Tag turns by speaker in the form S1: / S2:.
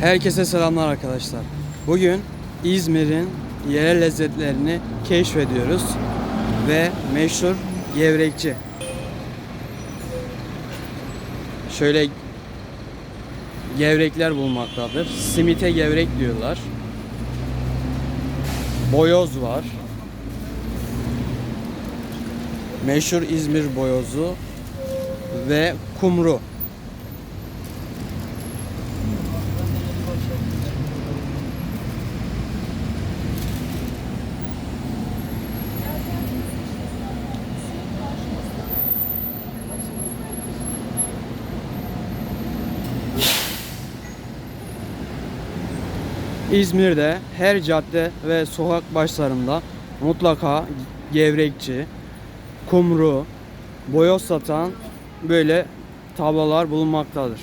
S1: Herkese selamlar arkadaşlar. Bugün İzmir'in yerel lezzetlerini keşfediyoruz ve meşhur gevrekçi. Şöyle gevrekler bulmaktadır. Simite gevrek diyorlar. Boyoz var. Meşhur İzmir boyozu ve kumru. İzmir'de her cadde ve sokak başlarında mutlaka gevrekçi, kumru, boyoz satan böyle tablalar bulunmaktadır.